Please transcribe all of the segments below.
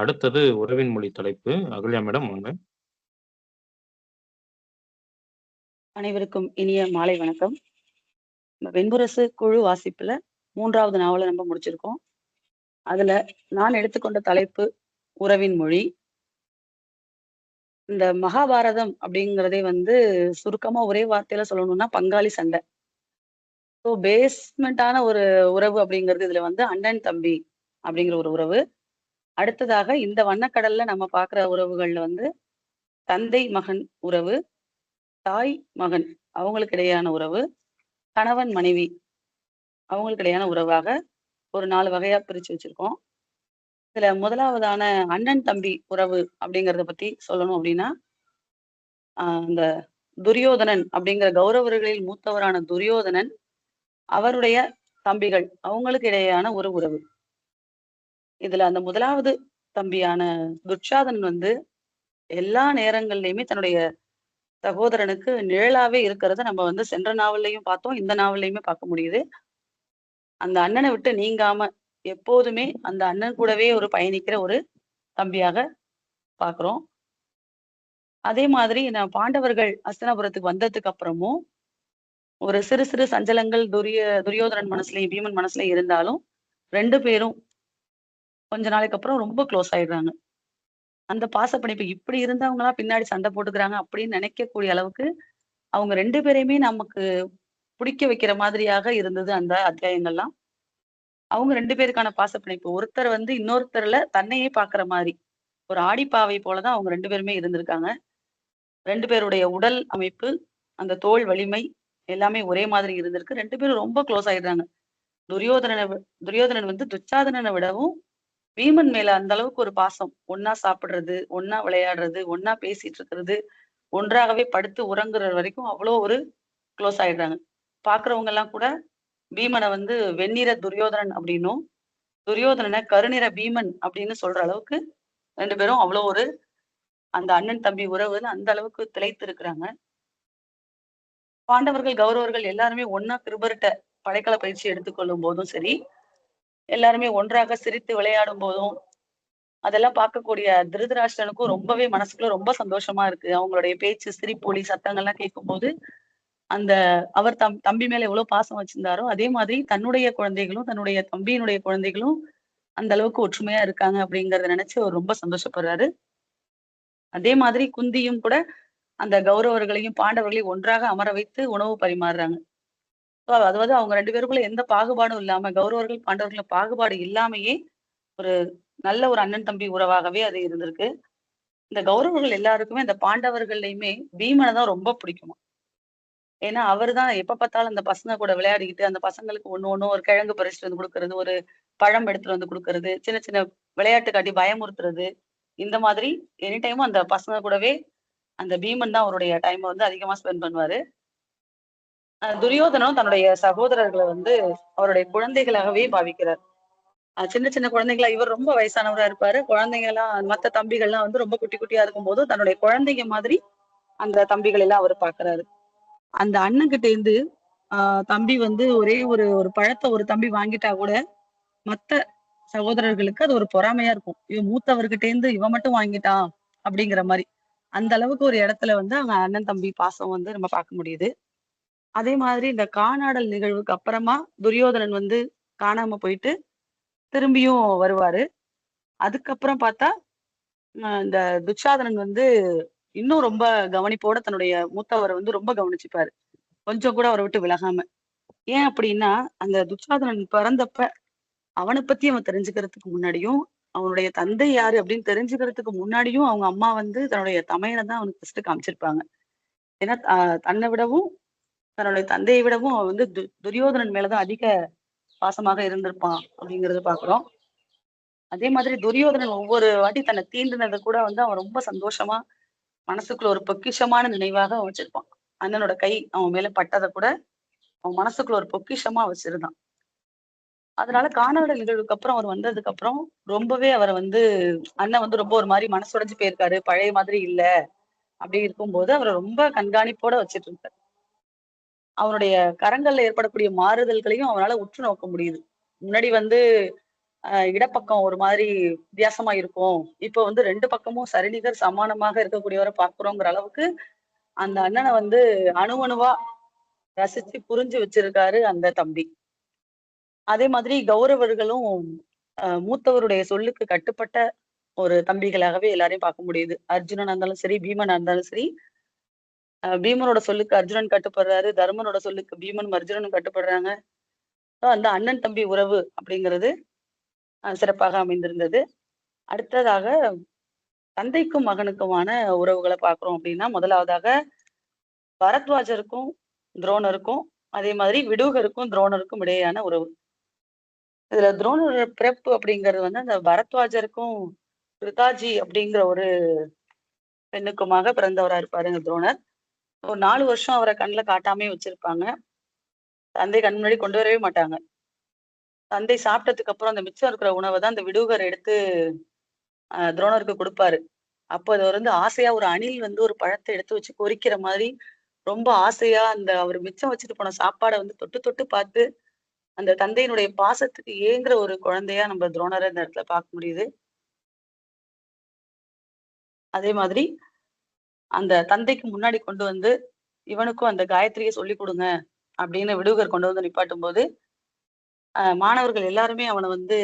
அடுத்தது உறவின் மொழி தலைப்பு. அகல்யா மேடம் வாங்க. அனைவருக்கும் இனிய மாலை வணக்கம். வெண்புரசு குழு வாசிப்புல மூன்றாவது நாவலை நம்ம முடிச்சிருக்கோம். அதுல நான் எடுத்துக்கொண்ட தலைப்பு உறவின் மொழி. இந்த மகாபாரதம் அப்படிங்கிறதே வந்து சுருக்கமா ஒரே வார்த்தையில சொல்லணும்னா பங்காளி சண்டை. ஸோ பேஸ்மெண்டான ஒரு உறவு அப்படிங்கிறது இதுல வந்து அண்ணன், தம்பி அப்படிங்கிற ஒரு உறவு. அடுத்ததாக இந்த வண்ணக்கடல்ல நம்ம பார்க்குற உறவுகள்ல வந்து தந்தை, மகன் உறவு, தாய், மகன் அவங்களுக்கு இடையான உறவு, கணவன், மனைவி அவங்களுக்கு இடையான உறவாக ஒரு நாலு வகையா பிரிச்சு வச்சிருக்கோம். இதுல முதலாவதான அண்ணன், தம்பி உறவு அப்படிங்கிறத பத்தி சொல்லணும் அப்படின்னா, அந்த துரியோதனன் அப்படிங்கிற கௌரவர்களில் மூத்தவரான துரியோதனன், அவருடைய தம்பிகள் அவங்களுக்கு இடையேயான ஒரு உறவு. இதுல அந்த முதலாவது தம்பியான துச்சாதனன் வந்து எல்லா நேரங்கள்லயுமே தன்னுடைய சகோதரனுக்கு நிழலாவே இருக்கிறத நம்ம வந்து சென்ற நாவல்லையும் பார்த்தோம். இந்த நாவல்லையுமே பார்க்க முடியுது. அந்த அண்ணனை விட்டு நீங்காம எப்போதுமே அந்த அண்ணன் கூடவே ஒரு பயணிக்கிற ஒரு தம்பியாக பாக்குறோம் அதே மாதிரி நான் பாண்டவர்கள் அஸ்தனபுரத்துக்கு வந்ததுக்கு அப்புறமும், ஒரு சிறு சிறு சஞ்சலங்கள் துரிய துரியோதனன் மனசுலயும், பீமன் மனசுலயும் இருந்தாலும் ரெண்டு பேரும் கொஞ்ச நாளைக்கு அப்புறம் ரொம்ப க்ளோஸ் ஆயிடுறாங்க. அந்த பாசப்பிணைப்பு இப்படி இருந்தவங்களா பின்னாடி சண்டை போட்டுக்கிறாங்க அப்படின்னு நினைக்கக்கூடிய அளவுக்கு, அவங்க ரெண்டு பேரையுமே நமக்கு பிடிக்க வைக்கிற மாதிரியாக இருந்தது அந்த அத்தியாயங்கள்லாம். அவங்க ரெண்டு பேருக்கான பாசப்பிணைப்பு. ஒருத்தர் வந்து இன்னொருத்தர்ல தன்னையே பார்க்குற மாதிரி ஒரு ஆடிப்பாவை போல தான் அவங்க ரெண்டு பேருமே இருந்திருக்காங்க. ரெண்டு பேருடைய உடல் அமைப்பு, அந்த தோல் வலிமை எல்லாமே ஒரே மாதிரி இருந்திருக்கு. ரெண்டு பேரும் ரொம்ப க்ளோஸ் ஆயிடுறாங்க. துரியோதனனை வி துரியோதனன் வந்து துச்சாதனனை விடவும் பீமன் மேல அந்த அளவுக்கு ஒரு பாசம். ஒன்னா சாப்பிடுறது, ஒன்னா விளையாடுறது, ஒன்னா பேசிட்டு இருக்கிறது, ஒன்றாகவே படுத்து உறங்குற வரைக்கும் அவ்வளோ ஒரு க்ளோஸ் ஆயிடுறாங்க. பாக்குறவங்க எல்லாம் கூட பீமனை வந்து வெண்ணிற துரியோதனன் அப்படின்னும், துரியோதனனை கருநிற பீமன் அப்படின்னு சொல்ற அளவுக்கு ரெண்டு பேரும் அவ்வளோ ஒரு அந்த அண்ணன், தம்பி உறவுன்னு அந்த அளவுக்கு திளைத்து இருக்கிறாங்க. பாண்டவர்கள், கௌரவர்கள் எல்லாருமே ஒன்னா கிருபர்கிட்ட படைக்கல பயிற்சி எடுத்துக்கொள்ளும் போதும் சரி, எல்லாருமே ஒன்றாக சிரித்து விளையாடும் போதும், அதெல்லாம் பார்க்கக்கூடிய திருதராஷ்டனுக்கும் ரொம்பவே மனசுக்குள்ள ரொம்ப சந்தோஷமா இருக்கு. அவங்களுடைய பேச்சு, சிரிப்பொலி சத்தங்கள்லாம் சத்தங்கள்லாம் கேட்கும்போது, அந்த அவர் தம் தம்பி மேல எவ்வளோ பாசம் வச்சிருந்தாரோ, அதே மாதிரி தன்னுடைய குழந்தைகளும், தன்னுடைய தம்பியினுடைய குழந்தைகளும் அந்த அளவுக்கு ஒற்றுமையா இருக்காங்க அப்படிங்கிறத நினைச்சு அவர் ரொம்ப சந்தோஷப்படுறாரு. அதே மாதிரி குந்தியும் கூட அந்த கௌரவர்களையும், பாண்டவர்களையும் ஒன்றாக அமர வைத்து உணவு பரிமாறுறாங்க. ஸோ அதாவது அவங்க ரெண்டு பேருக்குள்ள எந்த பாகுபாடும் இல்லாம, கௌரவர்கள், பாண்டவர்கள்ல பாகுபாடு இல்லாமையே ஒரு நல்ல ஒரு அண்ணன், தம்பி உறவாகவே அது இருந்திருக்கு. இந்த கௌரவர்கள் எல்லாருக்குமே இந்த பாண்டவர்கள்லயுமே பீமனை தான் ரொம்ப பிடிக்குமா ஏன்னா, அவரு தான் எப்ப பார்த்தாலும் அந்த பசங்க கூட விளையாடிக்கிட்டு, அந்த பசங்களுக்கு ஒண்ணு ஒரு கிழங்கு பறிச்சுட்டு வந்து குடுக்கறது, ஒரு பழம் எடுத்துட்டு வந்து குடுக்கறது, சின்ன சின்ன விளையாட்டு காட்டி பயமுறுத்துறது, இந்த மாதிரி எனி டைமும் அந்த பசங்க கூடவே அந்த பீமன் தான் அவருடைய டைம வந்து அதிகமா ஸ்பெண்ட் பண்ணுவாரு. துரியோதனம் தன்னுடைய சகோதரர்களை வந்து அவருடைய குழந்தைகளாகவே பாவிக்கிறார். சின்ன சின்ன குழந்தைகளா இவர் ரொம்ப வயசானவரா இருப்பாரு. குழந்தைங்கலாம் மத்த தம்பிகள்லாம் வந்து ரொம்ப குட்டி குட்டியா இருக்கும் போது தன்னுடைய குழந்தைங்க மாதிரி அந்த தம்பிகள் எல்லாம் அவர் பாக்குறாரு அந்த அண்ணன்கிட்ட இருந்து ஆஹ் தம்பி வந்து ஒரே ஒரு ஒரு பழத்தை ஒரு தம்பி வாங்கிட்டா கூட, மத்த சகோதரர்களுக்கு அது ஒரு பொறாமையா இருக்கும். இவன் மூத்தவர்கிட்ட இருந்து இவன் மட்டும் வாங்கிட்டான் அப்படிங்கிற மாதிரி அந்த அளவுக்கு ஒரு இடத்துல வந்து அவங்க அண்ணன், தம்பி பாசம் வந்து நம்ம பார்க்க முடியுது. அதே மாதிரி இந்த காணாடல் நிகழ்வுக்கு அப்புறமா துரியோதனன் வந்து காணாம போயிட்டு, திரும்பியும் வருவாரு. அதுக்கப்புறம் பார்த்தா, இந்த துச்சாதனன் வந்து இன்னும் ரொம்ப கவனிப்போட தன்னுடைய மூத்தவரை வந்து ரொம்ப கவனிச்சுப்பாரு. கொஞ்சம் கூட அவரை விட்டு விலகாம. ஏன் அப்படின்னா, அந்த துச்சாதனன் பிறந்தப்ப அவனை பத்தி அவன் தெரிஞ்சுக்கிறதுக்கு முன்னாடியும், அவனுடைய தந்தை யாரு அப்படின்னு தெரிஞ்சுக்கிறதுக்கு முன்னாடியும் அவங்க அம்மா வந்து தன்னுடைய தமையனை தான் அவனுக்கு ஃபர்ஸ்ட்டு காமிச்சிருப்பாங்க. ஏன்னா, தன்னை விடவும், தன்னுடைய தந்தையை விடவும் அவன் வந்து து துரியோதனன் மேலதான் அதிக பாசமாக இருந்திருப்பான் அப்படிங்கறத பாக்குறோம் அதே மாதிரி துரியோதனன் ஒவ்வொரு வாட்டி தன்னை தீண்டினதை கூட வந்து அவன் ரொம்ப சந்தோஷமா, மனசுக்குள்ள ஒரு பொக்கிஷமான நினைவாக அவன் வச்சிருப்பான். அண்ணனோட கை அவன் மேல பட்டதை கூட, அவன் மனசுக்குள்ள ஒரு பொக்கிஷமா வச்சிருந்தான். அதனால காணாடல் நிகழ்வுக்கு அப்புறம் அவர் வந்ததுக்கு அப்புறம், ரொம்பவே அவரை வந்து அண்ணன் வந்து ரொம்ப ஒரு மாதிரி மனசு உடைஞ்சு போயிருக்காரு. பழைய மாதிரி இல்ல. அப்படி இருக்கும்போது அவரை ரொம்ப கண்காணிப்போட வச்சிட்டு இருந்தார். அவனுடைய கரங்கள்ல ஏற்படக்கூடிய மாறுதல்களையும் அவனால உற்று நோக்க முடியுது. முன்னாடி வந்து அஹ் இடப்பக்கம் ஒரு மாதிரி வித்தியாசமா இருக்கும். இப்போ வந்து ரெண்டு பக்கமும் சரிநிகர் சமானமாக இருக்கக்கூடியவரை பார்க்கிறோங்கிற அளவுக்கு அந்த அண்ணனை வந்து அணுவணுவா ரசிச்சு புரிஞ்சு வச்சிருக்காரு அந்த தம்பி. அதே மாதிரி கௌரவர்களும் மூத்தவருடைய சொல்லுக்கு கட்டுப்பட்ட ஒரு தம்பிகளாகவே எல்லாரையும் பார்க்க முடியுது. அர்ஜுனனா இருந்தாலும் சரி பீமனா இருந்தாலும் சரி பீமனோட சொல்லுக்கு அர்ஜுனன் கட்டுப்படுறாரு தர்மனோட சொல்லுக்கு பீமனும் அர்ஜுனனும் கட்டுப்படுறாங்க. அந்த அண்ணன் தம்பி உறவு அப்படிங்கிறது சிறப்பாக அமைந்திருந்தது. அடுத்ததாக தந்தைக்கும் மகனுக்குமான உறவுகளை பார்க்குறோம் அப்படின்னா முதலாவதாக பரத்வாஜருக்கும் துரோணருக்கும் அதே மாதிரி விடுகருக்கும் துரோணருக்கும் இடையேயான உறவு. இதுல துரோணர் பிறப்பு அப்படிங்கிறது வந்து அந்த பரத்வாஜருக்கும் கிருதாஜி அப்படிங்கிற ஒரு பெண்ணுக்குமாக பிறந்தவரா இருப்பாருங்க துரோணர். ஒரு நாலு வருஷம் அவரை கண்ணில் காட்டாமே வச்சிருப்பாங்க. தந்தை கண் முன்னாடி கொண்டு வரவே மாட்டாங்க. தந்தை சாப்பிட்டதுக்கு அப்புறம் அந்த மிச்சம் இருக்கிற உணவை தான் அந்த விடுகர் எடுத்து துரோணருக்கு கொடுப்பாரு. அப்போ அது வந்து ஆசையா ஒரு அணில் வந்து ஒரு பழத்தை எடுத்து வச்சு கொறிக்கிற மாதிரி ரொம்ப ஆசையா அந்த அவர் மிச்சம் வச்சுட்டு போன சாப்பாடை வந்து தொட்டு தொட்டு பார்த்து அந்த தந்தையினுடைய பாசத்துக்கு ஏங்குற ஒரு குழந்தையா நம்ம துரோணரை இந்த இடத்துல பார்க்க முடியுது. அதே மாதிரி அந்த தந்தைக்கு முன்னாடி கொண்டு வந்து இவனுக்கும் அந்த காயத்ரியை சொல்லி கொடுங்க அப்படின்னு விடுகர் கொண்டு வந்து நிப்பாட்டும் போது மாணவர்கள் எல்லாருமே அவனை வந்து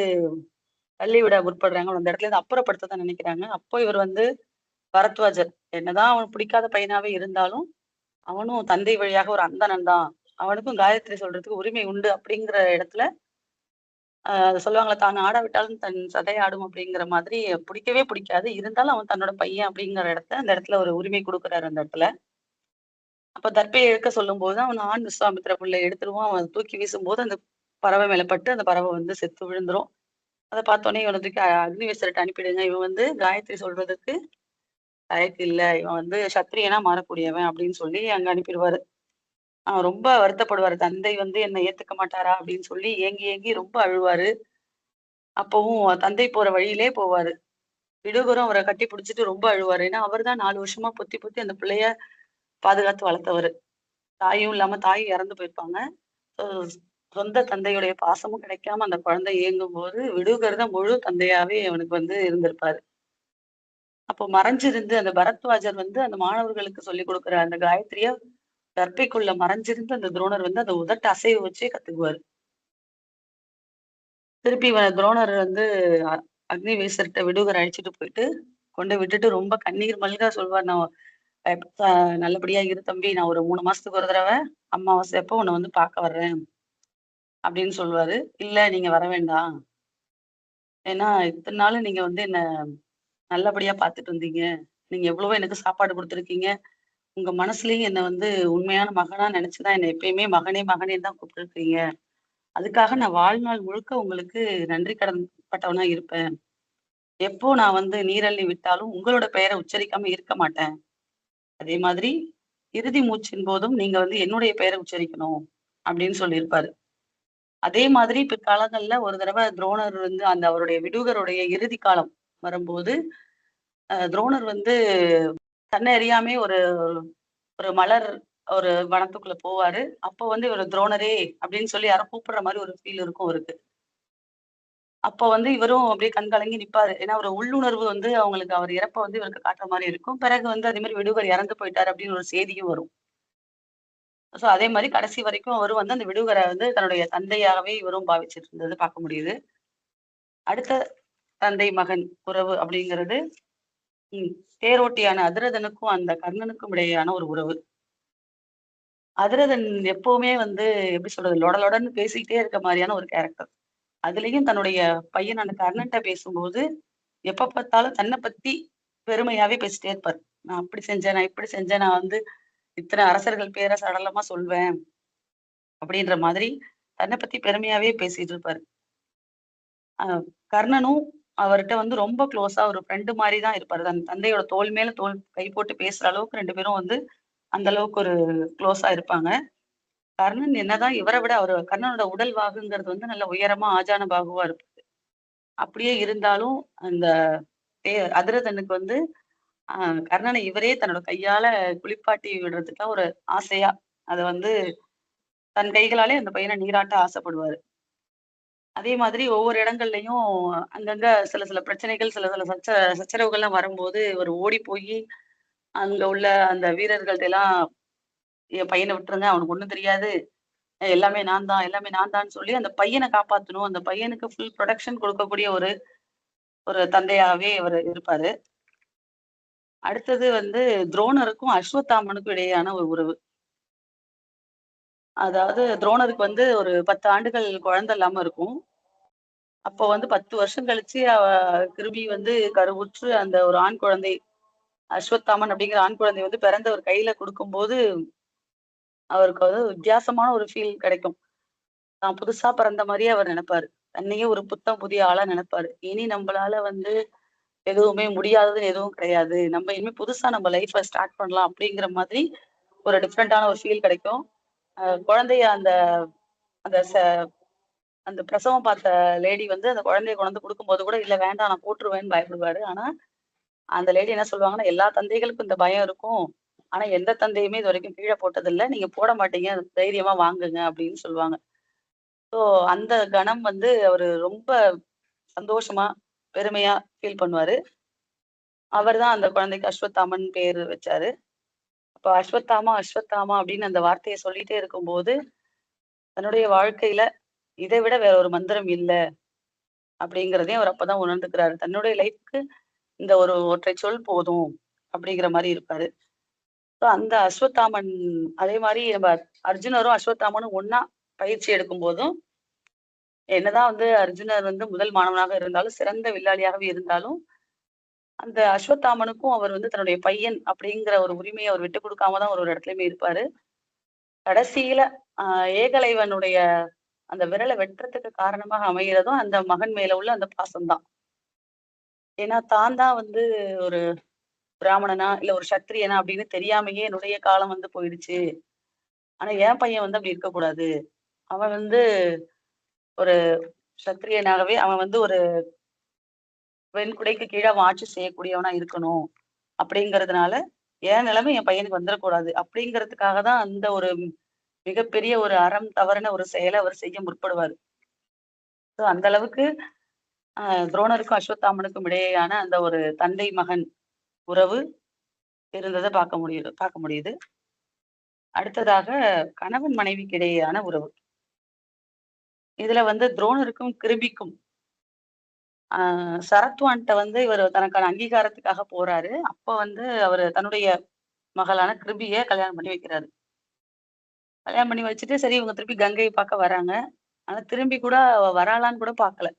தள்ளி விட முற்படுறாங்க. அந்த இடத்துல இருந்து அப்புறப்படுத்த தான் நினைக்கிறாங்க. அப்போ இவர் வந்து பரத்வாஜர். என்னதான் அவனுக்கு பிடிக்காத பையனாவே இருந்தாலும் அவனும் தந்தை வழியாக ஒரு அந்தணன் தான். அவனுக்கும் காயத்ரி சொல்றதுக்கு உரிமை உண்டு அப்படிங்கிற இடத்துல சொல்லுவாங்களே தான் ஆடாவிட்டாலும் தன் சதையாடும் ஆடும் அப்படிங்கிற மாதிரி பிடிக்கவே பிடிக்காது. இருந்தாலும் அவன் தன்னோட பையன் அப்படிங்கிற இடத்துல அந்த இடத்துல ஒரு உரிமை கொடுக்குறாரு அந்த இடத்துல. அப்ப தர்பையை இழுக்க சொல்லும் போது அவன் ஆண் விஸ்வாமித்திர பிள்ளை எடுத்துருவான். அவன் தூக்கி வீசும்போது அந்த பறவை மேலப்பட்டு அந்த பறவை வந்து செத்து விழுந்துரும். அதை பார்த்தோன்னே இவனை தூக்கி அனுப்பிடுங்க. இவன் வந்து காயத்ரி சொல்றதுக்கு தயக்கு இல்ல. இவன் வந்து சத்திரியனா மாறக்கூடியவன் அப்படின்னு சொல்லி அங்க அனுப்பிடுவாரு. ரொம்ப வருத்தப்படுவாரு. தந்தை வந்து என்னை ஏத்துக்க மாட்டாரா? அப்படின்னு சொல்லி ஏங்கி ஏங்கி ரொம்ப அழுவாரு. அப்பவும் தந்தை போற வழியிலே போவாரு. விடுகரும் அவரை கட்டி பிடிச்சிட்டு ரொம்ப அழுவாரு. ஏன்னா அவர் தான் நாலு வருஷமா பொத்தி பொத்தி அந்த பிள்ளைய பாதுகாத்து வளர்த்தவர். தாயும் இல்லாம தாயும் இறந்து போயிருப்பாங்க. சொந்த தந்தையுடைய பாசமும் கிடைக்காம அந்த குழந்தை இயங்கும் போது விடுகர் தான் முழு தந்தையாவே அவனுக்கு வந்து இருந்திருப்பாரு. அப்போ மறைஞ்சிருந்து அந்த பரத்வாஜர் வந்து அந்த மாணவர்களுக்கு சொல்லி கொடுக்குற அந்த காயத்ரிய கர்ப்பைக்குள்ள மறைஞ்சிருந்து அந்த துரோணர் வந்து அந்த உதட்ட அசைவு வச்சே கத்துக்குவாரு. திருப்பி இவனை துரோணர் வந்து அ- அக்னிவேசர்கிட்ட விடுகர் அழைச்சிட்டு போயிட்டு கொண்டு விட்டுட்டு ரொம்ப கண்ணீர் மல்கா சொல்வார் நான் நல்லபடியா இரு தம்பி நான் ஒரு மூணு மாசத்துக்கு ஒரு தடவை அம்மாவாசை அப்போ உன்னை வந்து பார்க்க வர்றேன். அப்படின்னு சொல்லுவாரு இல்ல நீங்க வர வேண்டாம். ஏன்னா இத்தனை நாள் நீங்க வந்து என்ன நல்லபடியா பார்த்துட்டு வந்தீங்க. நீங்க எவ்வளவோ எனக்கு சாப்பாடு கொடுத்துருக்கீங்க. உங்க மனசுலயும் என்ன வந்து உண்மையான மகனா நினைச்சுதான் என்ன எப்பயுமே மகனே மகனே தான் கூப்பிட்டுருக்கீங்க. அதுக்காக நான் வாழ்நாள் முழுக்க உங்களுக்கு நன்றி கடன் பட்டவனா இருப்பேன். எப்போ நான் வந்து நீரள்ளி விட்டாலும் உங்களோட பெயரை உச்சரிக்காம இருக்க மாட்டேன். அதே மாதிரி இறுதி மூச்சின் போதும் நீங்க வந்து என்னுடைய பெயரை உச்சரிக்கணும் அப்படின்னு சொல்லியிருப்பாரு. அதே மாதிரி பிற்காலங்கள்ல ஒரு தடவை துரோணர் வந்து அந்த அவருடைய விடுகருடைய இறுதி காலம் வரும்போது துரோணர் வந்து தன்னை அறியாமே ஒரு ஒரு மலர் ஒரு வனத்துக்குள்ள போவாரு. அப்போ வந்து இவர் துரோணரே அப்படின்னு சொல்லி யாரும் கூப்பிடுற மாதிரி ஒரு ஃபீல் இருக்கும் அவருக்கு. அப்போ வந்து இவரும் அப்படியே கண் கலங்கி நிப்பாரு. ஏன்னா ஒரு உள்ளுணர்வு வந்து அவங்களுக்கு அவர் இறப்ப வந்து இவருக்கு காட்டுற மாதிரி இருக்கும். பிறகு வந்து அதே மாதிரி விடுவர் இறந்து போயிட்டாரு அப்படின்னு ஒரு செய்தியும் வரும். ஸோ அதே மாதிரி கடைசி வரைக்கும் அவரும் வந்து அந்த விடுகரை வந்து தன்னுடைய தந்தையாகவே இவரும் பாவிச்சிட்டு இருந்தது பார்க்க முடியுது. அடுத்த தந்தை மகன் உறவு அப்படிங்கிறது தேரோட்டியான அதிரதனுக்கும் அந்த கர்ணனுக்கும் இடையேயான ஒரு உறவு. அதிரதன் எப்பவுமே வந்து எப்படி சொல்றது லொடலொடன்னு பேசிக்கிட்டே இருக்க மாதிரியான ஒரு கேரக்டர் அதுலயும் தன்னுடைய பையன் அந்த கர்ணன்ட்ட பேசும்போது எப்ப பார்த்தாலும் தன்னை பத்தி பெருமையாவே பேசிட்டே இருப்பார். நான் அப்படி செஞ்சேன் நான் இப்படி செஞ்சேன் நான் வந்து இத்தனை அரசர்கள் பேரை சடலமா சொல்வேன் அப்படின்ற மாதிரி தன்னை பத்தி பெருமையாவே பேசிட்டு இருப்பாரு. ஆஹ் கர்ணனும் அவர்கிட்ட வந்து ரொம்ப க்ளோஸா ஒரு ஃப்ரெண்டு மாதிரி தான் இருப்பாரு. தன் தந்தையோட தோல் மேல தோல் கை போட்டு பேசுற அளவுக்கு ரெண்டு பேரும் வந்து அந்த அளவுக்கு ஒரு க்ளோஸா இருப்பாங்க. கர்ணன் என்னதான் இவரை விட அவர் கர்ணனோட உடல் வாகுங்கிறது வந்து நல்ல உயரமா ஆஜான பாகுவா இருப்பாரு. அப்படியே இருந்தாலும் அந்த அதிரதனுக்கு வந்து ஆஹ் கர்ணனை இவரே தன்னோட கையால குளிப்பாட்டி விடுறதுக்கு ஒரு ஆசையா. அதை வந்து தன் கைகளாலே அந்த பையனை நீராட்ட ஆசைப்படுவாரு. அதே மாதிரி ஒவ்வொரு இடங்கள்லயும் அங்கங்க சில சில பிரச்சனைகள், சில சில சச்ச சச்சரவுகள்லாம் வரும்போது இவரு ஓடி போய் அங்க உள்ள அந்த வீரர்கள்ட்ட எல்லாம் என் பையனை விட்டுருங்க. அவனுக்கு ஒண்ணும் தெரியாது. எல்லாமே நான் தான், எல்லாமே நான் தான் சொல்லி அந்த பையனை காப்பாத்தணும். அந்த பையனுக்கு ஃபுல் ப்ரொடக்ஷன் கொடுக்கக்கூடிய ஒரு ஒரு தந்தையாவே இவர் இருப்பாரு. அடுத்தது வந்து துரோணருக்கும், அஸ்வத்தாமனுக்கும் இடையேயான ஒரு உறவு. அதாவது துரோணருக்கு வந்து ஒரு 10 ஆண்டுகள் குழந்தை இல்லாம இருக்கும். அப்போ வந்து 10 வருஷம் கழிச்சு அவ கிருபி வந்து கருவுற்று அந்த ஒரு ஆண் குழந்தை, அஸ்வத்தாமன் அப்படிங்கிற ஆண் குழந்தை வந்து பிறந்து அவர் கையில கொடுக்கும்போது அவருக்கு வந்து வித்தியாசமான ஒரு ஃபீல் கிடைக்கும். தான் புதுசா பிறந்த மாதிரியே அவர் நினைப்பாரு தன்னையே ஒரு புத்தம் புதிய ஆளா நினைப்பாரு இனி நம்மளால வந்து எதுவுமே முடியாததுன்னு எதுவும் கிடையாது. நம்ம இனிமே புதுசா நம்ம லைஃப்பை ஸ்டார்ட் பண்ணலாம் அப்படிங்கிற மாதிரி ஒரு டிஃப்ரெண்டான ஒரு ஃபீல் கிடைக்கும். குழந்தைய அந்த அந்த ச அந்த பிரசவம் பார்த்த லேடி வந்து அந்த குழந்தைய கொண்டாந்து கொடுக்கும்போது கூட, இல்லை வேண்டாம் நான் போட்டுருவேன்னு" பயப்படுவாரு. ஆனா, அந்த லேடி என்ன சொல்லுவாங்கன்னா, "எல்லா தந்தைகளுக்கும் இந்த பயம் இருக்கும். ஆனா எந்த தந்தையுமே இது வரைக்கும் கீழே போட்டதில்லை நீங்க போட மாட்டீங்க. தைரியமா வாங்குங்க" அப்படின்னு சொல்லுவாங்க. ஸோ அந்த கணம் வந்து அவரு ரொம்ப சந்தோஷமா, பெருமையா ஃபீல் பண்ணுவாரு. அவர் தான் அந்த குழந்தைக்கு அஸ்வத்தாமன் பேர் வச்சாரு. அப்ப அஸ்வத்தாமா, அஸ்வத்தாமா அப்படின்னு அந்த வார்த்தையை சொல்லிட்டே இருக்கும்போது, தன்னுடைய வாழ்க்கையில இதை விட வேற ஒரு மந்திரம் இல்லை அப்படிங்கிறதையும் அவர் அப்பதான் உணர்ந்துக்கிறாரு. தன்னுடைய லைஃப்க்கு இந்த ஒரு ஒற்றை சொல் போதும் அப்படிங்கிற மாதிரி இருப்பாரு. ஸோ அந்த அஸ்வத்தாமன் அதே மாதிரி நம்ம அர்ஜுனரும், அஸ்வத்தாமனும் ஒன்னா பயிற்சி எடுக்கும் போதும் என்னதான் வந்து அர்ஜுனர் வந்து முதல் மாணவனாக இருந்தாலும், சிறந்த வில்லாளியாகவே இருந்தாலும், அந்த அஸ்வத்தாமனுக்கும் அவர் வந்து தன்னுடைய பையன் அப்படிங்கிற ஒரு உரிமையை அவர் விட்டு கொடுக்காம தான் ஒரு ஒரு இடத்துலயுமே இருப்பாரு. கடைசியில ஆஹ் ஏகலைவனுடைய அந்த விரலை வெட்டுறதுக்கு காரணமாக அமைகிறதும் அந்த மகன் மேல உள்ள அந்த பாசம்தான் ஏன்னா தான் தான் வந்து ஒரு பிராமணனா, இல்ல ஒரு சத்திரியனா அப்படின்னு தெரியாமயே என்னுடைய காலம் வந்து போயிடுச்சு. ஆனா என் பையன் வந்து அப்படி இருக்கக்கூடாது. அவன் வந்து ஒரு சத்திரியனாகவே அவன் வந்து ஒரு வெண்குடைக்கு கீழே அவன் ஆட்சி செய்யக்கூடியவனா இருக்கணும். அப்படிங்கிறதுனால, என் நிலைமை என் பையனுக்கு வந்துடக்கூடாது அப்படிங்கிறதுக்காக தான் அந்த ஒரு மிகப்பெரிய ஒரு அறம் தவறுன ஒரு செயலை அவர் செய்ய முற்படுவாரு. ஸோ அந்த அளவுக்கு துரோணருக்கும், அஸ்வத்தாமனுக்கும் இடையேயான அந்த ஒரு தந்தை மகன் உறவு இருந்ததை பார்க்க முடியுது பார்க்க முடியுது. அடுத்ததாக கணவன் மனைவிக்கு இடையேயான உறவு. இதுல வந்து துரோணருக்கும், கிருபிக்கும் சரத்வான்ட்ட வந்து இவர் தனக்கான அங்கீகாரத்துக்காக போறாரு. அப்ப வந்து அவர் தன்னுடைய மகளான கிருபிய கல்யாணம் பண்ணி வைக்கிறாரு. கல்யாணம் பண்ணி வச்சுட்டு, சரி இவங்க திருப்பி கங்கையை பார்க்க வராங்க. ஆனா திரும்பி கூட வரலான்னு வராளான்னு கூட பார்க்கல.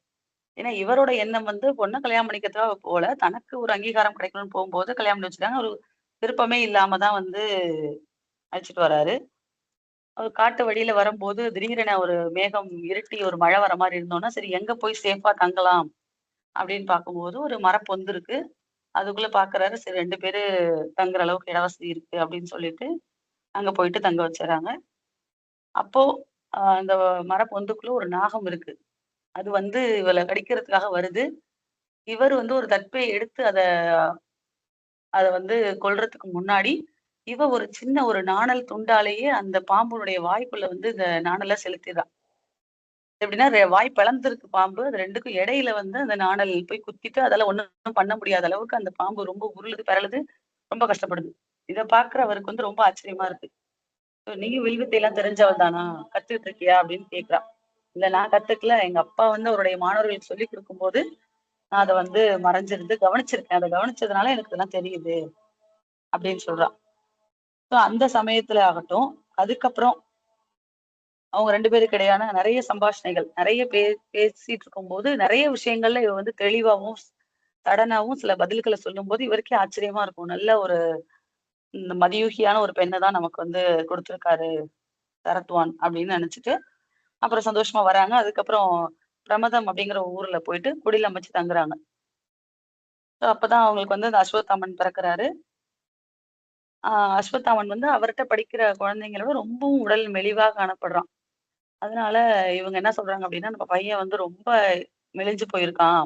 ஏன்னா இவரோட எண்ணம் வந்து பொண்ணை கல்யாணம் பண்ணிக்கிறதுக்காக போல. தனக்கு ஒரு அங்கீகாரம் கிடைக்கணும்னு போகும்போது கல்யாணம் பண்ணி வச்சுட்டாங்க. ஒரு விருப்பமே இல்லாம தான் வந்து அழைச்சிட்டு வராரு. அவர் காட்டு வழியில வரும்போது திடீரென ஒரு மேகம் இருட்டி ஒரு மழை வர மாதிரி இருந்தோம்னா சரி எங்க போய் சேஃபா தங்கலாம் அப்படின்னு பார்க்கும்போது ஒரு மரப்பொந்து இருக்கு. அதுக்குள்ள பாக்குறாரு சரி ரெண்டு பேரு தங்குற அளவுக்கு இடவசதி இருக்கு அப்படின்னு சொல்லிட்டு, அங்க போயிட்டு தங்க வச்சிடறாங்க அப்போ அந்த மரப்பொந்துக்குள்ள ஒரு நாகம் இருக்கு. அது வந்து இவளை கடிக்கிறதுக்காக வருது. இவர் வந்து ஒரு தட்பை எடுத்து அத அத வந்து கொல்றதுக்கு முன்னாடி, இவ ஒரு சின்ன ஒரு நாணல் துண்டாலேயே அந்த பாம்புனுடைய வாய்க்குள்ள வந்து இந்த நாணல செலுத்திடுறான் எப்படின்னா, வாய் பிளந்திருக்கு பாம்பு. அது ரெண்டுக்கும் இடையில வந்து அந்த நாணல் போய் குத்திட்டு, அதால ஒன்னும் பண்ண முடியாத அளவுக்கு அந்த பாம்பு ரொம்ப உருளுது, பரளுது ரொம்ப கஷ்டப்படுது. இதை பாக்குற பார்க்கிறவருக்கு வந்து ரொம்ப ஆச்சரியமா இருக்கு. "நீயும் வில்வித்தைலாம் தெரிஞ்சவள் தானா? கத்துக்கிட்டு இருக்கியா?" அப்படின்னு கேக்குறா "இல்ல நான் கத்துக்கல. எங்க அப்பா வந்து அவருடைய மாணவர்களுக்கு சொல்லி கொடுக்கும் போது நான் அதை வந்து மறைஞ்சிருந்து கவனிச்சிருக்கேன். அதை கவனிச்சதுனால எனக்கு இதெல்லாம் தெரியுது." அப்படின்னு சொல்றான் ஸோ அந்த சமயத்துல ஆகட்டும், அதுக்கப்புறம் அவங்க ரெண்டு பேருக்கு இடையான நிறைய சம்பாஷணைகள், நிறைய பே பேசிட்டு இருக்கும்போது, நிறைய விஷயங்கள்ல இவ வந்து தெளிவாகவும் சடனாவும் சில பதிலுக்களை சொல்லும் போது இவருக்கே ஆச்சரியமா இருக்கும். நல்ல ஒரு இந்த மதியூகியான ஒரு பெண்ணை தான் நமக்கு வந்து கொடுத்துருக்காரு சரத்வான் அப்படின்னு நினைச்சிட்டு அப்புறம் சந்தோஷமா வராங்க. அதுக்கப்புறம் பிரமதம் அப்படிங்கிற ஊர்ல போயிட்டு குடியில் அமைச்சு தங்குறாங்க. அப்பதான் அவங்களுக்கு வந்து அந்த அஸ்வத்தாமன் பிறக்குறாரு. ஆஹ் அஸ்வத்தாமன் வந்து அவர்கிட்ட படிக்கிற குழந்தைங்களோட ரொம்பவும் உடல் மெலிவா காணப்படுறான். அதனால இவங்க என்ன சொல்றாங்க அப்படின்னா, "நம்ம பையன் வந்து ரொம்ப மெலிஞ்சு போயிருக்கான்."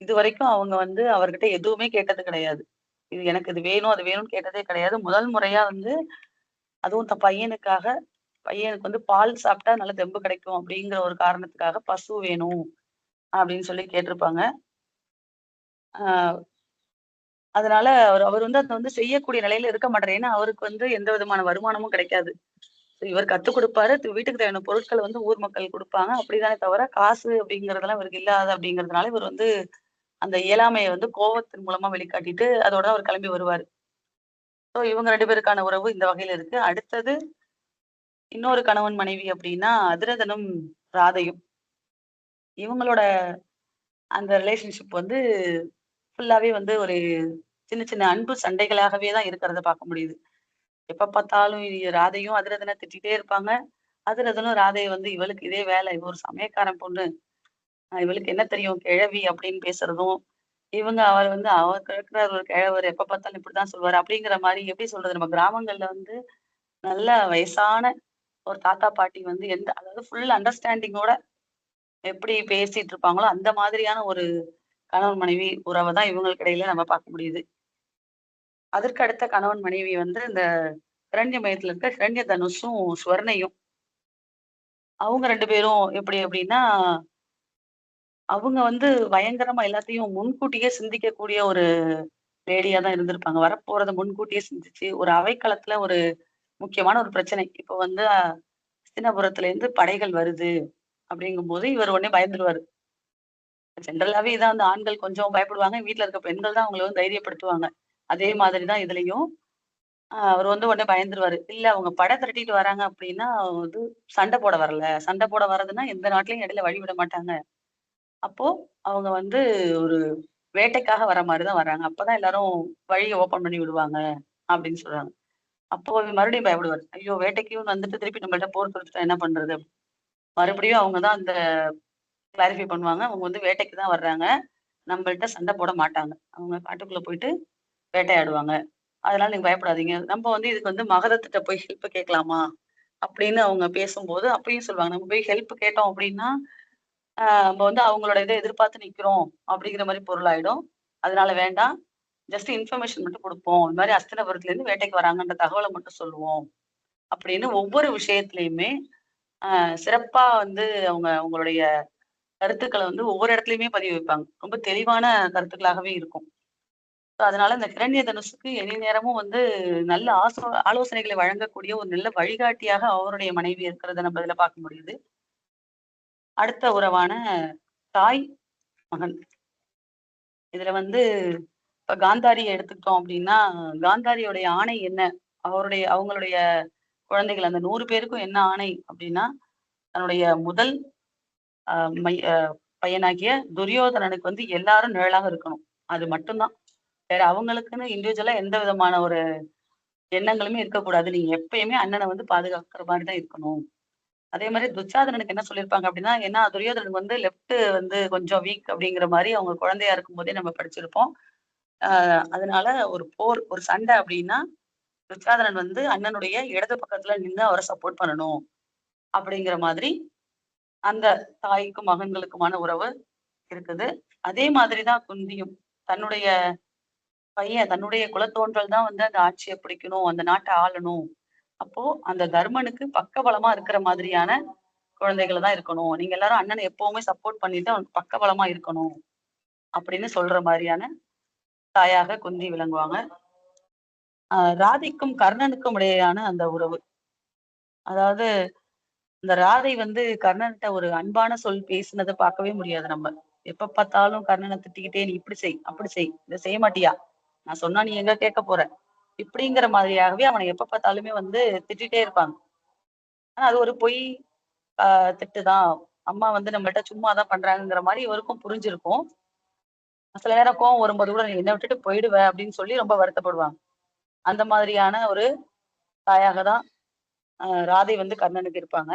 இது வரைக்கும் அவங்க வந்து அவர்கிட்ட எதுவுமே கேட்டது கிடையாது. இது எனக்கு இது வேணும், அது வேணும்னு கேட்டதே கிடையாது. முதல் முறையா வந்து அதுவும் தன் பையனுக்காக பையனுக்கு வந்து பால் சாப்பிட்டா நல்ல தெம்பு கிடைக்கும் அப்படிங்கிற ஒரு காரணத்துக்காக பசு வேணும் அப்படின்னு சொல்லி கேட்டிருப்பாங்க ஆஹ் அதனால அவர் அவர் வந்து அதை வந்து செய்யக்கூடிய நிலையில இருக்க மாட்டாரு ஏன்னா அவருக்கு வந்து எந்த விதமான வருமானமும் கிடைக்காது இவர் கத்துக் கொடுப்பாரு. து- வீட்டுக்கு தேவையான பொருட்களை வந்து ஊர் மக்கள் கொடுப்பாங்க. அப்படிதானே தவிர காசு அப்படிங்கறதெல்லாம் இவருக்கு இல்லாத அப்படிங்கறதுனால இவர் வந்து அந்த இயலாமையை வந்து கோபத்தின் மூலமா வெளிக்காட்டிட்டு அதோட அவர் கிளம்பி வருவாரு. ஸோ இவங்க ரெண்டு பேருக்கான உறவு இந்த வகையில இருக்கு. அடுத்தது இன்னொரு கணவன் மனைவி அப்படின்னா அதிரதனும் ராதையும். இவங்களோட அந்த ரிலேஷன்ஷிப் வந்து ஃபுல்லாவே வந்து ஒரு சின்ன சின்ன அன்பு சண்டைகளாகவே தான் இருக்கிறத பார்க்க முடியுது. எப்ப பார்த்தாலும் ராதையும் அதிரதனை திட்டிகிட்டே இருப்பாங்க. அதிரதனும் ராதையை வந்து இவளுக்கு இதே வேலை. இவ ஒரு சமயக்காரன் பொண்ணு. இவளுக்கு என்ன தெரியும்? கிழவி அப்படின்னு பேசுறதும் இவங்க அவர் வந்து அவர் கிழக்கிறார் ஒரு கிழவர் எப்ப பார்த்தாலும் இப்படிதான் சொல்லுவாரு. அப்படிங்கிற மாதிரி எப்படி சொல்றது? நம்ம கிராமங்கள்ல வந்து நல்ல வயசான ஒரு தாத்தா பாட்டி வந்து எந்த அதாவது ஃபுல் அண்டர்ஸ்டாண்டிங்கோட எப்படி பேசிட்டு இருப்பாங்களோ அந்த மாதிரியான ஒரு கணவன் மனைவி உறவை தான் இவங்களுக்கு இடையில நம்ம பார்க்க முடியுது. அதற்கு அடுத்த கணவன் மனைவி வந்து இந்த ஹிரண்ய மயத்துல இருக்க ஹிரண்ய தனுஷும் ஸ்வர்ணையும் அவங்க ரெண்டு பேரும் எப்படி அப்படின்னா அவங்க வந்து பயங்கரமா எல்லாத்தையும் முன்கூட்டியே சிந்திக்கக்கூடிய ஒரு லேடியா தான் இருந்திருப்பாங்க. வரப்போறத முன்கூட்டியே சிந்திச்சு ஒரு அவைக்களத்துல ஒரு முக்கியமான ஒரு பிரச்சனை. இப்போ வந்து ஹஸ்தினபுரத்துல இருந்து படைகள் வருது அப்படிங்கும்போது இவர் உடனே பயந்துருவாரு. ஜென்ரலாவே இதான் வந்து ஆண்கள் கொஞ்சம் பயப்படுவாங்க. வீட்டுல இருக்க பெண்கள் தான் அவங்களை வந்து தைரியப்படுத்துவாங்க. அதே மாதிரிதான் இதுலயும். அவர் வந்து உடனே பயந்துருவாரு. இல்ல அவங்க படை திரட்டிட்டு வராங்க அப்படின்னா வந்து சண்டை போட வரல. சண்டை போட வர்றதுன்னா எந்த நாட்டிலயும் இடையில வழி விட மாட்டாங்க. அப்போ அவங்க வந்து ஒரு வேட்டைக்காக வர மாதிரிதான் வர்றாங்க. அப்பதான் எல்லாரும் வழியை ஓபன் பண்ணி விடுவாங்க அப்படின்னு சொல்றாங்க. அப்போ மறுபடியும் பயப்படுவார். ஐயோ வேட்டைக்கும் வந்துட்டு திருப்பி நம்மள்ட்ட போர் தொடுத்துட்டா என்ன பண்றது? மறுபடியும் அவங்க தான் அந்த கிளாரிஃபை பண்ணுவாங்க. அவங்க வந்து வேட்டைக்கு தான் வர்றாங்க. நம்மள்ட்ட சண்டை போட மாட்டாங்க. அவங்க காட்டுக்குள்ள போயிட்டு வேட்டையாடுவாங்க. அதனால நீங்க பயப்படாதீங்க. நம்ம வந்து இதுக்கு வந்து மகதத்திட்ட போய் ஹெல்ப் கேட்கலாமா? அப்படின்னு அவங்க பேசும்போது அப்பயும் சொல்லுவாங்க. நம்ம போய் ஹெல்ப் கேட்டோம் அப்படின்னா நம்ம வந்து அவங்களோட இதை எதிர்பார்த்து நிக்கிறோம் அப்படிங்கிற மாதிரி பொருள் ஆயிடும் அதனால வேண்டாம். ஜஸ்ட் இன்ஃபர்மேஷன் மட்டும் கொடுப்போம். இந்த மாதிரி அஸ்தினபுரத்துல இருந்து வேட்டைக்கு வராங்கன்ற தகவலை மட்டும் சொல்லுவோம். அப்படின்னு ஒவ்வொரு விஷயத்துலயுமே சிறப்பா வந்து அவங்க அவங்களுடைய கருத்துக்களை வந்து ஒவ்வொரு இடத்துலயுமே பதிவு வைப்பாங்க. ரொம்ப தெளிவான கருத்துக்களாகவே இருக்கும். அதனால இந்த கிரண்ய தனுஷுக்கு இனி நேரமும் வந்து நல்ல ஆசோ ஆலோசனைகளை வழங்கக்கூடிய ஒரு நல்ல வழிகாட்டியாக அவருடைய மனைவி இருக்கிறத நம்ம இதுல பார்க்க முடியுது. அடுத்த உறவான தாய் மகன். இதுல வந்து இப்ப காந்தாரியை எடுத்துக்கிட்டோம் அப்படின்னா காந்தாரியோடைய ஆணை என்ன? அவருடைய அவங்களுடைய குழந்தைகள் அந்த நூறு பேருக்கும் என்ன ஆணை அப்படின்னா தன்னுடைய முதல் ஆஹ் மை- பையனாகிய துரியோதனனுக்கு வந்து எல்லாரும் நிழலாக இருக்கணும். அது மட்டும்தான். வேற அவங்களுக்குன்னு இண்டிவிஜுவலா எந்த விதமான ஒரு எண்ணங்களுமே இருக்கக்கூடாது. நீங்க எப்பயுமே அண்ணனை வந்து பாதுகாக்கிற மாதிரி தான் இருக்கணும். அதே மாதிரி துச்சாதனனுக்கு என்ன சொல்லியிருப்பாங்க அப்படின்னா ஏன்னா துரியோதனனுக்கு வந்து லெஃப்ட் வந்து கொஞ்சம் வீக் அப்படிங்கிற மாதிரி அவங்க குழந்தையா இருக்கும் போதே நம்ம படிச்சிருப்போம். ஆஹ் அதனால ஒரு போர் ஒரு சண்டை அப்படின்னா துச்சாதனன் வந்து அண்ணனுடைய இடது பக்கத்துல நின்று அவரை சப்போர்ட் பண்ணணும் அப்படிங்கிற மாதிரி அந்த தாய்க்கும் மகன்களுக்குமான உறவு இருக்குது. அதே மாதிரிதான் குந்தியும் தன்னுடைய பையன் தன்னுடைய குலத்தோன்றல் தான் வந்து அந்த ஆட்சியை பிடிக்கணும் அந்த நாட்டை ஆளணும். அப்போ அந்த தர்மனுக்கு பக்கபலமா இருக்கிற மாதிரியான குழந்தைகள் தான் இருக்கணும். நீங்க எல்லாரும் அண்ணனை எப்பவுமே சப்போர்ட் பண்ணிட்டு அவனுக்கு பக்கபலமா இருக்கணும் அப்படின்னு சொல்ற மாதிரியான தாயாக குந்தி விளங்குவாங்க. ஆஹ் ராதிக்கும் கர்ணனுக்கும் இடையேயான அந்த உறவு. அதாவது இந்த ராதை வந்து கர்ணன்கிட்ட ஒரு அன்பான சொல் பேசினதை பார்க்கவே முடியாது நம்ம. எப்ப பார்த்தாலும் கர்ணனை திட்டிக்கிட்டே நீ இப்படி செய் அப்படி செய் இதை செய்ய மாட்டியா? நான் சொன்னா நீ எங்க கேட்க போற? இப்படிங்கிற மாதிரியாகவே அவனை எப்ப பார்த்தாலுமே வந்து திட்டிகிட்டே இருப்பாங்க. ஆனா அது ஒரு பொய் ஆஹ் திட்டுதான். அம்மா வந்து நம்மள்ட்ட சும்மா தான் பண்றாங்கங்கிற மாதிரி இவருக்கும் புரிஞ்சிருக்கும். சில நேரம் கோவம் வரும்போது கூட நீ என்ன விட்டுட்டு போயிடுவ அப்படின்னு சொல்லி ரொம்ப வருத்தப்படுவாங்க. அந்த மாதிரியான ஒரு தாயாக தான் ராதை வந்து கர்ணனுக்கு இருப்பாங்க.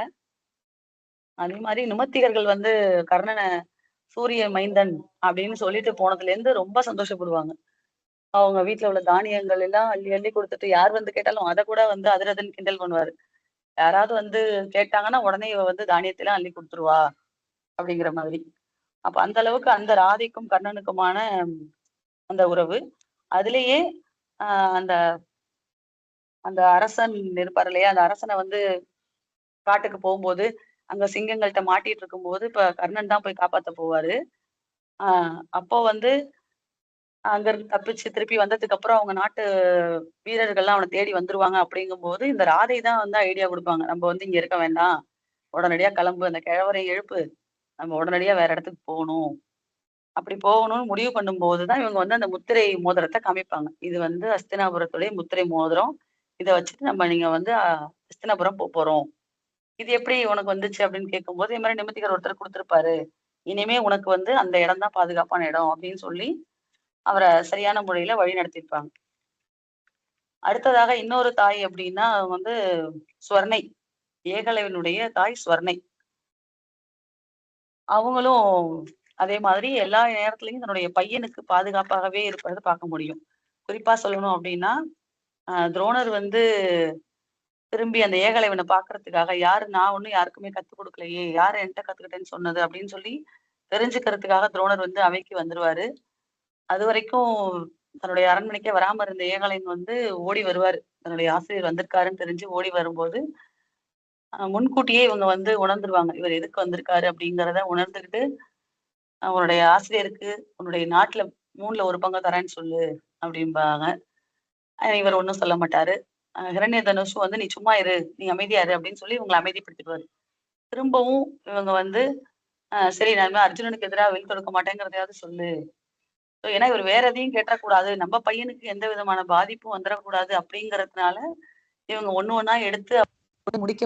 அதே மாதிரி நிமத்திகர்கள் வந்து கர்ணனை சூரிய மைந்தன் அப்படின்னு சொல்லிட்டு போனதுல இருந்து ரொம்ப சந்தோஷப்படுவாங்க. அவங்க வீட்டுல உள்ள தானியங்கள் எல்லாம் அள்ளி அள்ளி கொடுத்துட்டு யார் வந்து கேட்டாலும் அதை கூட வந்து அதிரதன் கிண்டல் பண்ணுவாரு. யாராவது வந்து கேட்டாங்கன்னா உடனே இவ வந்து தானியத்தை எல்லாம் அள்ளி கொடுத்துருவா அப்படிங்கிற மாதிரி. அப்ப அந்த அளவுக்கு அந்த ராதைக்கும் கர்ணனுக்குமான அந்த உறவு. அதுலயே ஆஹ் அந்த அந்த அரசன் இருப்பார் இல்லையா? அந்த அரசனை வந்து காட்டுக்கு போகும்போது அங்க சிங்கங்கள்ட்ட மாட்டிட்டு இருக்கும்போது இப்ப கர்ணன் தான் போய் காப்பாத்த போவாரு. ஆஹ் அப்போ வந்து அங்க இருந்து தப்பிச்சு திருப்பி வந்ததுக்கு அப்புறம் அவங்க நாட்டு வீரர்கள்லாம் அவனை தேடி வந்துருவாங்க அப்படிங்கும்போது இந்த ராதை தான் வந்து ஐடியா கொடுப்பாங்க. நம்ம வந்து இங்க இருக்க வேண்டாம். உடனடியா கிளம்பு. அந்த கிழவரை எழுப்பு. நம்ம உடனடியா வேற இடத்துக்கு போகணும். அப்படி போகணும்னு முடிவு பண்ணும்போது தான் இவங்க வந்து அந்த முத்திரை மோதிரத்தை காமிப்பாங்க. இது வந்து அஸ்தினாபுரத்துடைய முத்திரை மோதிரம். இதை வச்சுட்டு நம்ம நீங்க வந்து அஸ்தினாபுரம் போக போறோம். இது எப்படி உனக்கு வந்துச்சு அப்படின்னு கேட்கும்போது இது மாதிரி நிமித்திகர் ஒருத்தர் கொடுத்துருப்பாரு. இனிமே உனக்கு வந்து அந்த இடம் தான் பாதுகாப்பான இடம் அப்படின்னு சொல்லி அவரை சரியான முறையில வழி நடத்திருப்பாங்க அடுத்ததாக இன்னொரு தாய் அப்படின்னா வந்து ஸ்வர்ணை ஏகலைவனுடைய தாய் ஸ்வர்ணை. அவங்களும் அதே மாதிரி எல்லா நேரத்துலயும் தன்னுடைய பையனுக்கு பாதுகாப்பாகவே இருப்பதை பார்க்க முடியும். குறிப்பா சொல்லணும் அப்படின்னா ஆஹ் துரோணர் வந்து திரும்பி அந்த ஏகலைவனை பாக்குறதுக்காக யாரு நான் ஒண்ணும் யாருக்குமே கத்துக் கொடுக்கலையே யாரு என்கிட்ட கத்துக்கிட்டேன்னு சொன்னது? அப்படின்னு சொல்லி தெரிஞ்சுக்கிறதுக்காக துரோணர் வந்து அவைக்கு வந்துருவாரு. அது வரைக்கும் தன்னுடைய அரண்மனைக்கே வராம இருந்த ஏகலைன் வந்து ஓடி வருவாரு. தன்னுடைய ஆசிரியர் வந்திருக்காருன்னு தெரிஞ்சு ஓடி வரும்போது முன்கூட்டியே இவங்க வந்து உணர்ந்துருவாங்க. இவர் எதுக்கு வந்திருக்காரு? அப்படிங்கிறத உணர்ந்துக்கிட்டு உன்னுடைய ஆசிரியருக்கு உன்னுடைய நாட்டுல மூணுல ஒரு பங்கு தரேன்னு சொல்லு அப்படிம்பாங்க. இவர் ஒன்றும் சொல்ல மாட்டாரு. ஹிரண்ய தனுஷும் வந்து நீ சும்மா இரு. நீ அமைதியாரு அப்படின்னு சொல்லி இவங்களை அமைதிப்படுத்திடுவாரு. திரும்பவும் இவங்க வந்து ஆஹ் சரி நான் அர்ஜுனனுக்கு எதிராக வெளி தொடுக்க மாட்டேங்கிறதையாவது சொல்லு. So, ஏன்னா இவர் வேற எதையும் கேட்டக்கூடாது. நம்ம பையனுக்கு எந்த விதமான பாதிப்பும் வந்துடக்கூடாது அப்படிங்கறதுனால இவங்க ஒண்ணு ஒண்ணா எடுத்து முடிக்க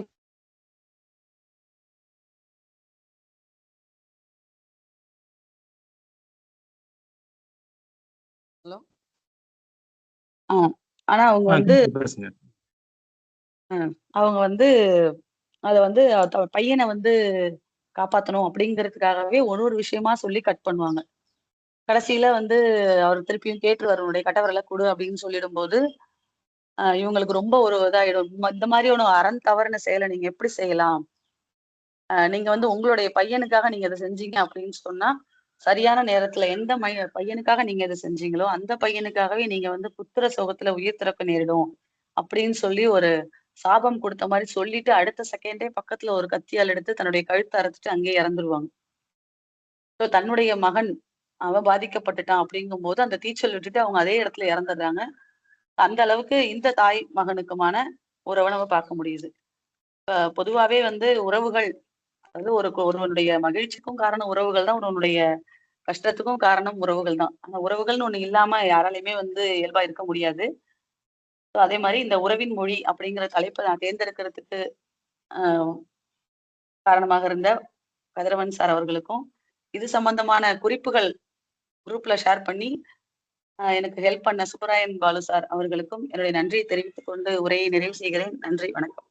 ஹலோ? ஆஹ் ஆனா அவங்க வந்து அவங்க வந்து அத வந்து பையனை வந்து காப்பாத்தணும் அப்படிங்கிறதுக்காகவே ஒரு ஒரு விஷயமா சொல்லி கட் பண்ணுவாங்க. கடைசியில வந்து அவர் திருப்பியும் கேட்டு உன்னுடைய கட்டவரலை கொடு அப்படின்னு சொல்லிடும்போது போது இவங்களுக்கு ரொம்ப ஒரு இதாயிடும். இந்த மாதிரி ஒன்று அறம் தவறுன செயலை நீங்க எப்படி செய்யலாம்? நீங்க வந்து உங்களுடைய பையனுக்காக நீங்க இதை செஞ்சீங்க அப்படின்னு சொன்னா சரியான நேரத்துல எந்த மைய பையனுக்காக நீங்க இதை செஞ்சீங்களோ அந்த பையனுக்காகவே நீங்க வந்து புத்திர சோகத்துல உயிர் திறக்க நேரிடும் அப்படின்னு சொல்லி ஒரு சாபம் கொடுத்த மாதிரி சொல்லிட்டு அடுத்த செகண்டே பக்கத்துல ஒரு கத்தியால் எடுத்து தன்னுடைய கழுத்தை அறுத்துட்டு அங்கேயே இறந்துருவாங்க. ஸோ தன்னுடைய மகன் அவன் பாதிக்கப்பட்டுட்டான் அப்படிங்கும்போது அந்த தீச்சல் விட்டுட்டு அவங்க அதே இடத்துல இறந்துடுறாங்க. அந்த அளவுக்கு இந்த தாய் மகனுக்குமான உறவை நம்ம பார்க்க முடியுது. இப்ப பொதுவாவே வந்து உறவுகள் அதாவது ஒரு ஒருவனுடைய மகிழ்ச்சிக்கும் காரணம் உறவுகள் தான் ஒருவனுடைய கஷ்டத்துக்கும் காரணம் உறவுகள் தான். அந்த உறவுகள்னு ஒண்ணு இல்லாம யாராலையுமே வந்து இயல்பா இருக்க முடியாது. அதே மாதிரி இந்த உறவின் மொழி அப்படிங்கிற தலைப்பை நான் தேர்ந்தெடுக்கிறதுக்கு ஆஹ் காரணமாக இருந்த கதிரவன் சார் அவர்களுக்கும் இது சம்பந்தமான குறிப்புகள் குரூப்ல ஷேர் பண்ணி எனக்கு ஹெல்ப் பண்ண சுப்பராயன் பாலு சார் அவர்களுக்கும் என்னுடைய நன்றியை தெரிவித்துக் கொண்டு உரையை நிறைவு செய்கிறேன். நன்றி வணக்கம்.